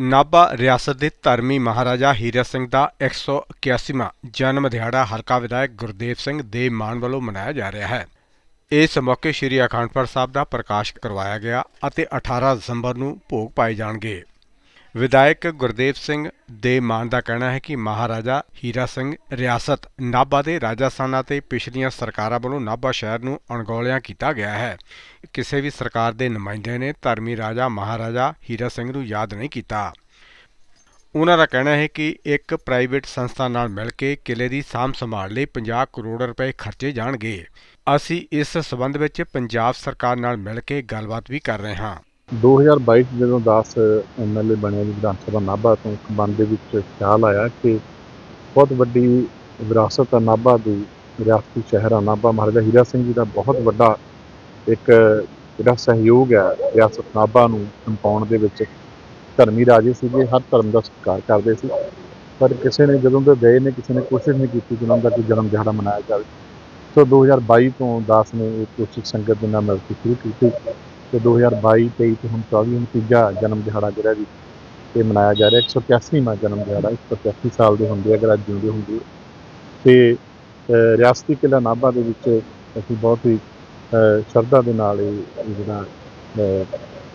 ਨਾਭਾ ਰਿਆਸਤ ਦੇ ਧਰਮੀ ਮਹਾਰਾਜਾ ਹੀਰਾ ਸਿੰਘ ਦਾ 181ਵਾਂ ਜਨਮ ਦਿਹਾੜਾ ਹਲਕਾ ਵਿਧਾਇਕ ਗੁਰਦੇਵ ਸਿੰਘ ਦੇ ਮਾਨ ਵੱਲੋਂ ਮਨਾਇਆ ਜਾ ਰਿਹਾ ਹੈ। ਇਸ ਮੌਕੇ ਸ੍ਰੀ ਅਖੰਡਪੁਰ ਸਾਹਿਬ ਦਾ ਪ੍ਰਕਾਸ਼ ਕਰਵਾਇਆ ਗਿਆ ਅਤੇ 18 ਦਸੰਬਰ ਨੂੰ ਭੋਗ ਪਾਏ ਜਾਣਗੇ। ਵਿਧਾਇਕ ਗੁਰਦੇਵ ਸਿੰਘ ਦੇ ਮਾਨ ਦਾ ਕਹਿਣਾ ਹੈ ਕਿ ਮਹਾਰਾਜਾ ਹੀਰਾ ਸਿੰਘ ਰਿਆਸਤ ਨਾਭਾ ਦੇ ਰਾਜਸਥਾਨਾਂ ਤੇ ਪਿਛਲੀਆਂ ਸਰਕਾਰਾਂ ਵੱਲੋਂ ਨਾਭਾ ਸ਼ਹਿਰ ਨੂੰ ਅਣਗੌਲਿਆਂ ਕੀਤਾ ਗਿਆ ਹੈ। ਕਿਸੇ ਵੀ ਸਰਕਾਰ ਦੇ ਨੁਮਾਇੰਦੇ ਨੇ ਧਰਮੀ ਰਾਜਾ ਮਹਾਰਾਜਾ ਹੀਰਾ ਸਿੰਘ ਨੂੰ ਯਾਦ ਨਹੀਂ ਕੀਤਾ। ਉਹਨਾਂ ਦਾ ਕਹਿਣਾ ਹੈ ਕਿ ਇੱਕ ਪ੍ਰਾਈਵੇਟ ਸੰਸਥਾ ਨਾਲ ਮਿਲ ਕੇ ਕਿਲੇ ਦੀ ਸਾਂਭ ਸੰਭਾਲ ਲਈ 50 ਕਰੋੜ ਰੁਪਏ ਖਰਚੇ ਜਾਣਗੇ। ਅਸੀਂ ਇਸ ਸਬੰਧ ਵਿੱਚ ਪੰਜਾਬ ਸਰਕਾਰ ਨਾਲ ਮਿਲ ਕੇ ਗੱਲਬਾਤ ਵੀ ਕਰ ਰਹੇ ਹਾਂ। 2022 'ਚ ਜਦੋਂ ਦਾਸ ਐਮਐਲਏ ਬਣਿਆ ਜੀ ਵਿਧਾਨ ਸਭਾ ਨਾਭਾ ਤੋਂ, ਇੱਕ ਮਨ ਦੇ ਵਿੱਚ ਖਿਆਲ ਆਇਆ ਕਿ ਬਹੁਤ ਵੱਡੀ ਵਿਰਾਸਤ ਆ ਨਾਭਾ ਦੀ ਵਿਰਾਸਤੀ ਸ਼ਹਿਰ ਆ ਨਾਭਾ ਮਹਾਰਾਜਾ ਹੀਰਾ ਸਿੰਘ ਜੀ ਦਾ ਬਹੁਤ ਵੱਡਾ ਇੱਕ ਜਿਹੜਾ ਸਹਿਯੋਗ ਹੈ ਰਿਆਸਤ ਨਾਭਾ ਨੂੰ ਕੰਪਾਉਣ ਦੇ ਵਿੱਚ। ਧਰਮੀ ਰਾਜੇ ਸੀਗੇ, ਹਰ ਧਰਮ ਦਾ ਸਤਿਕਾਰ ਕਰਦੇ ਸੀ। ਪਰ ਕਿਸੇ ਨੇ ਜਦੋਂ ਦੇ ਗਏ ਨੇ, ਕਿਸੇ ਨੇ ਕੋਸ਼ਿਸ਼ ਨਹੀਂ ਕੀਤੀ ਕਿ ਉਹਨਾਂ ਦਾ ਕੋਈ ਜਨਮ ਦਿਹਾੜਾ ਮਨਾਇਆ ਜਾਵੇ। ਸੋ 2022 ਤੋਂ ਦਾਸ ਨੇ ਇਹ ਕੋਸ਼ਿਸ਼ ਸੰਗਤ ਦੇ ਨਾਲ ਮਿਲ ਕੇ ਸ਼ੁਰੂ ਕੀਤੀ। ਤੇ 2022 23 ਤੇ ਹੁਣ 24 ਨੂੰ ਤੀਜਾ ਜਨਮ ਦਿਹਾੜਾ ਜਿਹੜਾ ਵੀ ਇਹ ਮਨਾਇਆ ਜਾ ਰਿਹਾ 181ਵਾਂ ਜਨਮ ਦਿਹਾੜਾ 185 ਸਾਲ ਦੇ ਹੁੰਦੇ ਅਗਰ ਅੱਜ ਜਿਉਂਦੇ ਹੁੰਦੇ ਤੇ ਅਹ, ਰਿਆਸਤੀ ਕਿਲ੍ਹਾ ਨਾਭਾ ਦੇ ਵਿੱਚ ਅਸੀਂ ਬਹੁਤ ਹੀ ਸ਼ਰਧਾ ਦੇ ਨਾਲ ਇਹ ਜਿਹੜਾ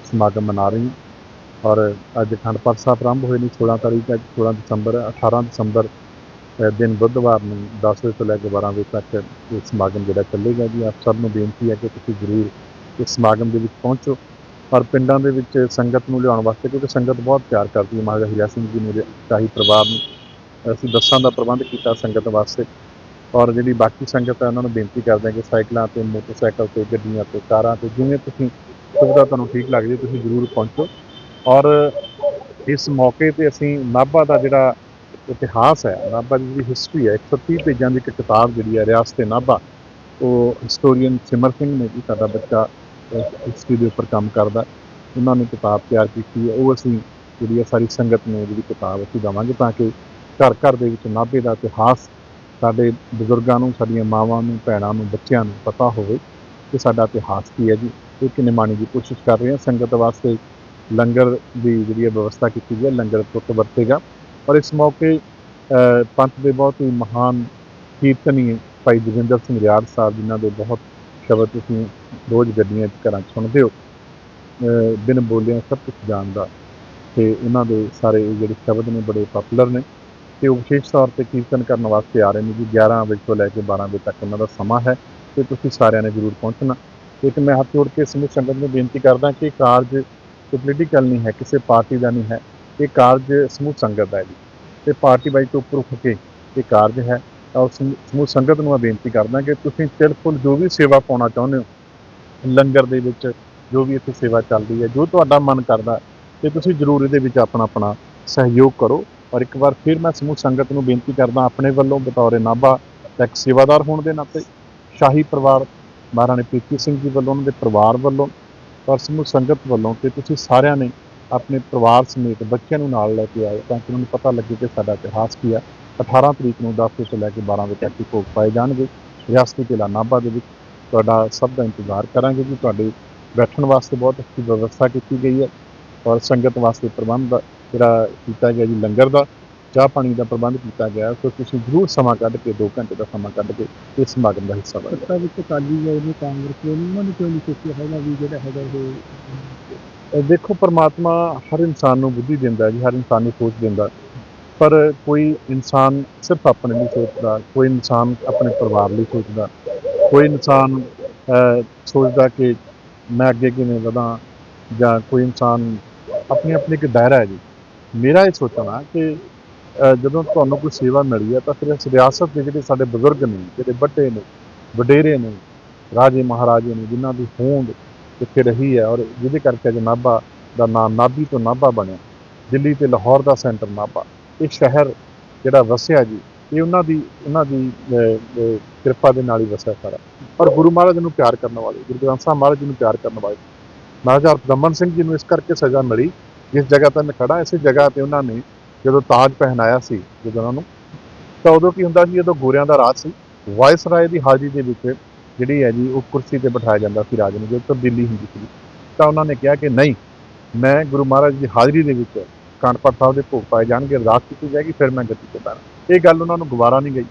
ਸਮਾਗਮ ਮਨਾ ਰਹੇ ਹਾਂ। ਔਰ ਅੱਜ ਅਖੰਡ ਪਾਠ ਸਾਹਿਬ ਆਰੰਭ ਹੋਏ ਨੇ 16 ਤਾਰੀਖ ਅੱਜ 16 ਦਸੰਬਰ 18 ਦਸੰਬਰ ਦਿਨ ਬੁੱਧਵਾਰ ਨੂੰ 10 ਵਜੇ ਤੋਂ ਲੈ ਕੇ 12 ਵਜੇ ਤੱਕ ਇਹ ਸਮਾਗਮ ਜਿਹੜਾ ਚੱਲੇਗਾ ਜੀ। ਆਪ ਸਭ ਨੂੰ ਬੇਨਤੀ ਹੈ ਕਿ ਤੁਸੀਂ ਜ਼ਰੂਰ ਇਸ ਸਮਾਗਮ ਦੇ ਵਿੱਚ ਪਹੁੰਚੋ। ਔਰ ਪਿੰਡਾਂ ਦੇ ਵਿੱਚ ਸੰਗਤ ਨੂੰ ਲਿਆਉਣ ਵਾਸਤੇ, ਕਿਉਂਕਿ ਸੰਗਤ ਬਹੁਤ ਪਿਆਰ ਕਰਦੀ ਹੈ ਮਹਾਰਾਜਾ ਹੀਰਾ ਸਿੰਘ ਜੀ ਨੂੰ ਸ਼ਾਹੀ ਪਰਿਵਾਰ ਨੂੰ। ਅਸੀਂ ਬੱਸਾਂ ਦਾ ਪ੍ਰਬੰਧ ਕੀਤਾ ਸੰਗਤ ਵਾਸਤੇ। ਔਰ ਜਿਹੜੀ ਬਾਕੀ ਸੰਗਤ ਹੈ, ਉਹਨਾਂ ਨੂੰ ਬੇਨਤੀ ਕਰਦੇ ਹਾਂ ਕਿ ਸਾਈਕਲਾਂ ਤੇ, ਮੋਟਰਸਾਈਕਲ ਤੇ, ਗੱਡੀਆਂ ਤੇ, ਕਾਰਾਂ ਤੇ, ਜਿਵੇਂ ਤੁਸੀਂ ਸੁਵਿਧਾ ਤੁਹਾਨੂੰ ਠੀਕ ਲੱਗਦੀ ਤੁਸੀਂ ਜ਼ਰੂਰ ਪਹੁੰਚੋ। ਔਰ ਇਸ ਮੌਕੇ ਤੇ ਅਸੀਂ ਨਾਭਾ ਦਾ ਜਿਹੜਾ ਇਤਿਹਾਸ ਹੈ, ਨਾਭਾ ਦੀ ਜਿਹੜੀ ਹਿਸਟਰੀ ਹੈ 130 ਪੇਜਾਂ ਦੀ ਇੱਕ ਕਿਤਾਬ ਜਿਹੜੀ ਹੈ, ਰਿਆਸਤ ਨਾਭਾ, ਉਹ ਹਿਸਟੋਰੀਅਨ ਸਿਮਰ ਸਿੰਘ ਨੇ ਜੀ, ਸਾਡਾ ਬੱਚਾ ਹਿਸਟਰੀ ਦੇ ਉੱਪਰ ਕੰਮ ਕਰਦਾ। ਉਹਨਾਂ ਨੇ ਕਿਤਾਬ ਤਿਆਰ ਕੀਤੀ ਹੈ। ਉਹ ਅਸੀਂ ਜਿਹੜੀ ਹੈ ਸਾਰੀ ਸੰਗਤ ਨੂੰ ਜਿਹੜੀ ਕਿਤਾਬ ਅਸੀਂ ਦੇਵਾਂਗੇ ਤਾਂ ਕਿ ਘਰ ਘਰ ਦੇ ਵਿੱਚ ਨਾਭੇ ਦਾ ਇਤਿਹਾਸ ਸਾਡੇ ਬਜ਼ੁਰਗਾਂ ਨੂੰ, ਸਾਡੀਆਂ ਮਾਵਾਂ ਨੂੰ, ਭੈਣਾਂ ਨੂੰ, ਬੱਚਿਆਂ ਨੂੰ ਪਤਾ ਹੋਵੇ ਕਿ ਸਾਡਾ ਇਤਿਹਾਸ ਕੀ ਹੈ ਜੀ। ਇਹ ਕਿੰਨੇ ਨਿਮਾਣੀ ਦੀ ਕੋਸ਼ਿਸ਼ ਕਰ ਰਹੇ ਹਾਂ ਸੰਗਤ ਵਾਸਤੇ ਲੰਗਰ ਦੀ ਜਿਹੜੀ ਹੈ ਵਿਵਸਥਾ ਕੀਤੀ ਗਈ ਹੈ। ਲੰਗਰ ਪੁੱਤ ਵਰਤੇਗਾ। ਔਰ ਇਸ ਮੌਕੇ ਪੰਥ ਦੇ ਬਹੁਤ ਹੀ ਮਹਾਨ ਕੀਰਤਨੀ ਭਾਈ ਜੋਗਿੰਦਰ ਸਿੰਘ ਰਿਆੜ ਸਾਹਿਬ ਜਿਨ੍ਹਾਂ ਦੇ ਬਹੁਤ ਸ਼ਬਦ ਤੁਸੀਂ ਰੋਜ਼ ਗੱਡੀਆਂ 'ਚ ਘਰਾਂ 'ਚ ਸੁਣਦੇ ਹੋ। ਅ, ਬਿਨ ਬੋਲਿਆਂ ਸਭ ਕੁਝ ਜਾਣਦਾ। ਤੇ ਉਹਨਾਂ ਦੇ ਸਾਰੇ ਜਿਹੜੇ ਸ਼ਬਦ ਨੇ ਬੜੇ ਪਪੂਲਰ ਨੇ। ਤੇ ਉਹ ਵਿਸ਼ੇਸ਼ ਤੌਰ ਤੇ ਕੀਰਤਨ ਕਰਨ ਵਾਸਤੇ ਆ ਰਹੇ ਨੇ ਜੀ। 11 ਵਜੇ ਤੋਂ ਲੈ ਕੇ 12 ਵਜੇ ਤੱਕ ਉਹਨਾਂ ਦਾ ਸਮਾਂ ਹੈ ਤੇ ਤੁਸੀਂ ਸਾਰਿਆਂ ਨੇ ਜ਼ਰੂਰ ਪਹੁੰਚਣਾ। ਇੱਕ ਮੈਂ ਹੱਥ ਜੋੜ ਕੇ ਸਮੂਹ ਸੰਗਤ ਨੂੰ ਬੇਨਤੀ ਕਰਦਾ ਕਿ ਕਾਰਜ ਕੋਈ ਪੋਲੀਟੀਕਲ ਨਹੀਂ ਹੈ ਕਿਸੇ ਪਾਰਟੀ ਦਾ ਨਹੀਂ ਹੈ। ਇਹ ਕਾਰਜ ਸਮੂਹ ਸੰਗਤ ਦਾ ਹੈ ਜੀ। ਤੇ ਪਾਰਟੀ ਬਾਈ ਤੋਂ ਉੱਪਰ ਉੱਠ ਕੇ ਇਹ ਕਾਰਜ ਹੈ। ਔਰ ਸਮੂ- ਸਮੂਹ ਸੰਗਤ ਨੂੰ ਮੈਂ ਬੇਨਤੀ ਕਰਦਾ ਕਿ ਤੁਸੀਂ ਤਿਲਫੁਲ ਜੋ ਵੀ ਸੇਵਾ ਪਾਉਣਾ ਚਾਹੁੰਦੇ ਹੋ, ਲੰਗਰ ਦੇ ਵਿੱਚ ਜੋ ਵੀ ਇੱਥੇ ਸੇਵਾ ਚੱਲਦੀ ਹੈ, ਜੋ ਤੁਹਾਡਾ ਮਨ ਕਰਦਾ, ਤੇ ਤੁਸੀਂ ਜ਼ਰੂਰ ਇਹਦੇ ਵਿੱਚ ਆਪਣਾ ਆਪਣਾ ਸਹਿਯੋਗ ਕਰੋ। ਔਰ ਇੱਕ ਵਾਰ ਫਿਰ ਮੈਂ ਸਮੂਹ ਸੰਗਤ ਨੂੰ ਬੇਨਤੀ ਕਰਦਾ, ਆਪਣੇ ਵੱਲੋਂ ਬਤੌਰ ਨਾਭਾ ਇੱਕ ਸੇਵਾਦਾਰ ਹੋਣ ਦੇ ਨਾਤੇ, ਸ਼ਾਹੀ ਪਰਿਵਾਰ ਮਹਾਰਾਣੀ ਪ੍ਰੀਤੀ ਸਿੰਘ ਜੀ ਵੱਲੋਂ, ਉਹਨਾਂ ਦੇ ਪਰਿਵਾਰ ਵੱਲੋਂ ਔਰ ਸਮੂਹ ਸੰਗਤ ਵੱਲੋਂ ਤੇ ਤੁਸੀਂ ਸਾਰਿਆਂ ਨੇ ਆਪਣੇ ਪਰਿਵਾਰ ਸਮੇਤ ਬੱਚਿਆਂ ਨੂੰ ਨਾਲ ਲੈ ਕੇ ਆਏ ਤਾਂ ਕਿ ਉਹਨਾਂ ਨੂੰ ਪਤਾ ਲੱਗੇ ਕਿ ਸਾਡਾ ਇਤਿਹਾਸ ਕੀ ਹੈ 18 ਤਰੀਕ ਨੂੰ 10 ਵਜੇ ਤੋਂ ਲੈ ਕੇ 12 ਵਜੇ ਤੱਕ ਇਹ ਭੋਗ ਪਾਏ ਜਾਣਗੇ। ਰਿਆਸਤੀ ਕਿਲ੍ਹਾ ਨਾਭਾ ਦੇ ਵਿੱਚ ਤੁਹਾਡਾ ਸਭ ਦਾ ਇੰਤਜ਼ਾਰ ਕਰਾਂਗੇ ਜੀ। ਤੁਹਾਡੇ ਬੈਠਣ ਵਾਸਤੇ ਬਹੁਤ ਅੱਛੀ ਵਿਵਸਥਾ ਕੀਤੀ ਗਈ ਹੈ ਔਰ ਸੰਗਤ ਵਾਸਤੇ ਪ੍ਰਬੰਧ ਜਿਹੜਾ ਕੀਤਾ ਗਿਆ ਜੀ ਲੰਗਰ ਦਾ ਚਾਹ ਪਾਣੀ ਦਾ ਪ੍ਰਬੰਧ ਕੀਤਾ ਗਿਆ ਹੈ। ਸੋ ਤੁਸੀਂ ਜ਼ਰੂਰ ਸਮਾਂ ਕੱਢ ਕੇ 2 ਘੰਟੇ ਦਾ ਸਮਾਂ ਕੱਢ ਕੇ ਇਸ ਸਮਾਗਮ ਦਾ ਹਿੱਸਾ ਬਣੋ। ਸੱਤਾ ਵਿੱਚ ਅਕਾਲੀ ਗਏ ਨੇ ਕਾਂਗਰਸ ਨੇ ਉਹਨਾਂ ਨੇ ਕਿਉਂ ਨਹੀਂ ਸੋਚਿਆ ਹੈਗਾ ਵੀ ਜਿਹੜਾ ਹੈਗਾ ਇਹ ਅਹ ਦੇਖੋ ਪ੍ਰਮਾਤਮਾ ਹਰ ਇਨਸਾਨ ਨੂੰ ਬੁੱਧੀ ਦਿੰਦਾ ਹੈ ਜੀ ਹਰ ਇਨਸਾਨ ਨੂੰ ਸੋਚ ਦਿੰਦਾ ਪਰ ਕੋਈ ਇਨਸਾਨ ਸਿਰਫ ਆਪਣੇ ਲਈ ਸੋਚਦਾ, ਕੋਈ ਇਨਸਾਨ ਆਪਣੇ ਪਰਿਵਾਰ ਲਈ ਸੋਚਦਾ, ਕੋਈ ਇਨਸਾਨ ਸੋਚਦਾ ਕਿ ਮੈਂ ਅੱਗੇ ਕਿਵੇਂ ਵਧਾਂ ਜਾਂ ਕੋਈ ਇਨਸਾਨ ਆਪਣੀ ਆਪਣੀ ਇੱਕ ਦਾਇਰਾ ਹੈ ਜੀ। ਮੇਰਾ ਇਹ ਸੋਚਣਾ ਕਿ ਜਦੋਂ ਤੁਹਾਨੂੰ ਕੋਈ ਸੇਵਾ ਮਿਲੀ ਹੈ ਤਾਂ ਫਿਰ ਇਸ ਰਿਆਸਤ ਦੇ ਜਿਹੜੇ ਸਾਡੇ ਬਜ਼ੁਰਗ ਨੇ, ਜਿਹੜੇ ਵੱਡੇ ਨੇ, ਵਡੇਰੇ ਨੇ, ਰਾਜੇ ਮਹਾਰਾਜੇ ਨੇ, ਜਿਨ੍ਹਾਂ ਦੀ ਹੋਂਦ ਇੱਥੇ ਰਹੀ ਹੈ ਔਰ ਜਿਹਦੇ ਕਰਕੇ ਅੱਜ ਨਾਭਾ ਦਾ ਨਾਮ ਨਾਭੀ ਤੋਂ ਨਾਭਾ ਬਣਿਆ, ਦਿੱਲੀ ਤੇ ਲਾਹੌਰ ਦਾ ਸੈਂਟਰ ਨਾਭਾ। ਇਹ ਸ਼ਹਿਰ ਜਿਹੜਾ ਵਸਿਆ ਜੀ, ਇਹ ਉਹਨਾਂ ਦੀ ਉਹਨਾਂ ਦੀ ਕਿਰਪਾ ਦੇ ਨਾਲ ਹੀ ਵਸਿਆ ਸਾਰਾ। ਔਰ ਗੁਰੂ ਮਹਾਰਾਜ ਨੂੰ ਪਿਆਰ ਕਰਨ ਵਾਲੇ, ਗੁਰੂ ਗ੍ਰੰਥ ਸਾਹਿਬ ਮਹਾਰਾਜ ਜੀ ਨੂੰ ਪਿਆਰ ਕਰਨ ਵਾਲੇ। ਮਹਾਰਾਜਾ ਦਮਨ ਸਿੰਘ ਜੀ ਨੂੰ ਇਸ ਕਰਕੇ ਸਜ਼ਾ ਮਿਲੀ, ਜਿਸ ਜਗ੍ਹਾ ਤੇ ਮੈਂ ਖੜਾ ਇਸੇ ਜਗ੍ਹਾ ਤੇ ਉਹਨਾਂ ਨੇ ਜਦੋਂ ਤਾਜ ਪਹਿਨਾਇਆ ਸੀ, ਜਦੋਂ ਉਹਨਾਂ ਨੂੰ, ਤਾਂ ਉਦੋਂ ਕੀ ਹੁੰਦਾ ਸੀ ਜਦੋਂ ਗੋਰਿਆਂ ਦਾ ਰਾਜ ਸੀ। ਵਾਇਸ ਰਾਏ ਦੀ ਹਾਜ਼ਰੀ ਦੇ ਵਿੱਚ ਜਿਹੜੀ ਹੈ ਜੀ, ਉਹ ਕੁਰਸੀ ਤੇ ਬਿਠਾਇਆ ਜਾਂਦਾ ਸੀ ਰਾਜ ਨੂੰ ਜਦੋਂ ਤਬਦੀਲੀ ਹੁੰਦੀ ਸੀ। ਤਾਂ ਉਹਨਾਂ ਨੇ ਕਿਹਾ ਕਿ ਨਹੀਂ, ਮੈਂ ਗੁਰੂ ਮਹਾਰਾਜ ਦੀ ਹਾਜ਼ਰੀ ਦੇ ਵਿੱਚ ਕਾਂਡਪਾਠ ਸਾਹਿਬ ਦੇ ਭੋਗ ਪਾਏ ਜਾਣਗੇ ਅਰਦਾਸ ਕੀਤੀ ਜਾਏਗੀ ਫਿਰ ਮੈਂ ਗੱਦੀ ਤੇ ਬਹਿਣਾ ਇਹ ਗੱਲ ਉਹਨਾਂ ਨੂੰ ਗਵਾਰਾ ਨਹੀਂ ਗਈ।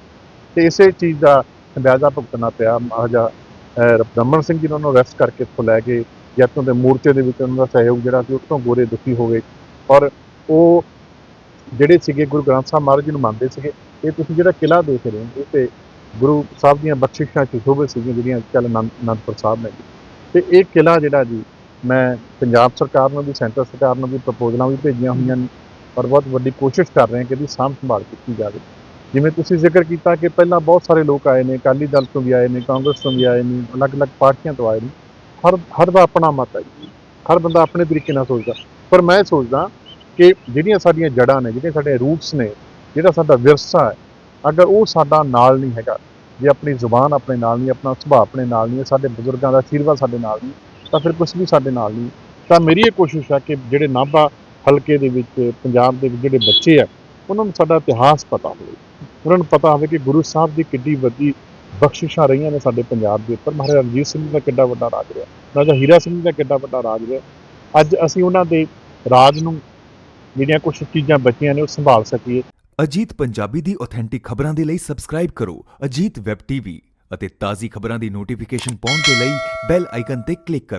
ਤੇ ਇਸੇ ਚੀਜ਼ ਦਾ ਅੰਦਾਜ਼ਾ ਭੁਗਤਣਾ ਪਿਆ ਮਹਾਰਾਜਾ ਅਹ, ਸਿੰਘ ਜੀ ਨੂੰ ਉਹਨੂੰ ਅਰੈਸਟ ਕਰਕੇ ਇੱਥੋਂ ਲੈ ਕੇ ਜੈਤੋਂ ਦੇ ਮੋਰਚੇ ਦੇ ਵਿੱਚ ਉਹਨਾਂ ਦਾ ਸਹਿਯੋਗ ਜਿਹੜਾ ਸੀ ਉੱਥੋਂ ਗੋਰੇ ਦੁਖੀ ਹੋ ਗਏ। ਔਰ ਉਹ ਜਿਹੜੇ ਸੀਗੇ ਗੁਰੂ ਗ੍ਰੰਥ ਸਾਹਿਬ ਮਹਾਰਾਜ ਜੀ ਨੂੰ ਮੰਨਦੇ ਸੀਗੇ ਇਹ ਤੁਸੀਂ ਜਿਹੜਾ ਕਿਲਾ ਦੇਖ ਰਹੇ ਹੋ ਇਹ ਤੇ ਗੁਰੂ ਸਾਹਿਬ ਦੀਆਂ ਬਖਸ਼ਿਸ਼ਾਂ ਚ ਸ਼ੋਭੇ ਸੀਗੀਆਂ ਜਿਹੜੀਆਂ ਚੱਲ ਅਨੰਦਪੁਰ ਸਾਹਿਬ ਨੇ। ਤੇ ਇਹ ਕਿਲਾ ਜਿਹੜਾ ਜੀ ਮੈਂ ਪੰਜਾਬ ਸਰਕਾਰ ਨੂੰ ਵੀ, ਸੈਂਟਰ ਸਰਕਾਰ ਨੂੰ ਵੀ ਪ੍ਰਪੋਜ਼ਲਾਂ ਵੀ ਭੇਜੀਆਂ ਹੋਈਆਂ ਨੇ। ਪਰ ਬਹੁਤ ਵੱਡੀ ਕੋਸ਼ਿਸ਼ ਕਰ ਰਹੇ ਹਾਂ ਕਿ ਇਹਦੀ ਸਾਂਭ ਸੰਭਾਲ ਕੀਤੀ ਜਾਵੇ। ਜਿਵੇਂ ਤੁਸੀਂ ਜ਼ਿਕਰ ਕੀਤਾ ਕਿ ਪਹਿਲਾਂ ਬਹੁਤ ਸਾਰੇ ਲੋਕ ਆਏ ਨੇ, ਅਕਾਲੀ ਦਲ ਤੋਂ ਵੀ ਆਏ ਨੇ, ਕਾਂਗਰਸ ਤੋਂ ਵੀ ਆਏ ਨੇ, ਅਲੱਗ-ਅਲੱਗ ਪਾਰਟੀਆਂ ਤੋਂ ਆਏ ਨੇ। ਹਰ ਹਰ ਦਾ ਆਪਣਾ ਮਤ ਹੈ। ਹਰ ਬੰਦਾ ਆਪਣੇ ਤਰੀਕੇ ਨਾਲ ਸੋਚਦਾ। ਪਰ ਮੈਂ ਸੋਚਦਾ ਕਿ ਜਿਹੜੀਆਂ ਸਾਡੀਆਂ ਜੜ੍ਹਾਂ ਨੇ ਜਿਹੜੇ ਸਾਡੇ ਰੂਟਸ ਨੇ, ਜਿਹੜਾ ਸਾਡਾ ਵਿਰਸਾ ਹੈ, ਅਗਰ ਉਹ ਸਾਡਾ ਨਾਲ ਨਹੀਂ ਹੈਗਾ, ਜੇ ਆਪਣੀ ਜ਼ੁਬਾਨ ਆਪਣੇ ਨਾਲ ਨਹੀਂ, ਆਪਣਾ ਸੁਭਾਅ ਆਪਣੇ ਨਾਲ ਨਹੀਂ ਹੈ ਸਾਡੇ ਬਜ਼ੁਰਗਾਂ ਦਾ ਆਸ਼ੀਰਵਾਦ ਸਾਡੇ ਨਾਲ ਨਹੀਂ ਤਾਂ ਫਿਰ ਕੁਝ ਵੀ ਸਾਡੇ ਨਾਲ ਨਹੀਂ। ਤਾਂ ਮੇਰੀ ਇਹ ਕੋਸ਼ਿਸ਼ ਹੈ ਕਿ ਜਿਹੜੇ ਨਾਭਾ ਹਲਕੇ ਦੇ ਵਿੱਚ, ਪੰਜਾਬ ਦੇ ਵਿੱਚ ਜਿਹੜੇ ਬੱਚੇ ਆ, ਉਹਨਾਂ ਨੂੰ ਸਾਡਾ ਇਤਿਹਾਸ ਪਤਾ ਹੋਵੇ। ਉਹਨਾਂ ਨੂੰ ਪਤਾ ਹੋਵੇ ਕਿ ਗੁਰੂ ਸਾਹਿਬ ਦੀ ਕਿੱਡੀ ਵੱਡੀ ਬਖਸ਼ਿਸ਼ਾਂ ਰਹੀਆਂ ਨੇ ਸਾਡੇ ਪੰਜਾਬ ਦੇ ਉੱਪਰ। ਮਹਾਰਾਜਾ ਰਣਜੀਤ ਸਿੰਘ ਜੀ ਦਾ ਕਿੱਡਾ ਵੱਡਾ ਰਾਜ ਰਿਹਾ। ਰਾਜਾ ਹੀਰਾ ਸਿੰਘ ਜੀ ਦਾ ਕਿੱਡਾ ਵੱਡਾ ਰਾਜ ਰਿਹਾ। ਅੱਜ ਅਸੀਂ ਉਹਨਾਂ ਦੇ ਰਾਜ ਨੂੰ, ਜਿਹੜੀਆਂ ਕੁਝ ਚੀਜ਼ਾਂ ਬਚੀਆਂ ਨੇ, ਉਹ ਸੰਭਾਲ ਸਕੀਏ। ਅਜੀਤ ਪੰਜਾਬੀ ਦੀ ਆਥੈਂਟਿਕ ਖਬਰਾਂ ਦੇ ਲਈ ਸਬਸਕ੍ਰਾਈਬ ਕਰੋ ਅਜੀਤ ਵੈਬ ਟੀਵੀ ਅਤੇ ਤਾਜ਼ੀ ਖਬਰਾਂ ਦੀ ਨੋਟੀਫਿਕੇਸ਼ਨ ਪਾਉਣ ਦੇ ਲਈ ਬੈਲ ਆਈਕਨ ਤੇ ਕਲਿੱਕ ਕਰੋ।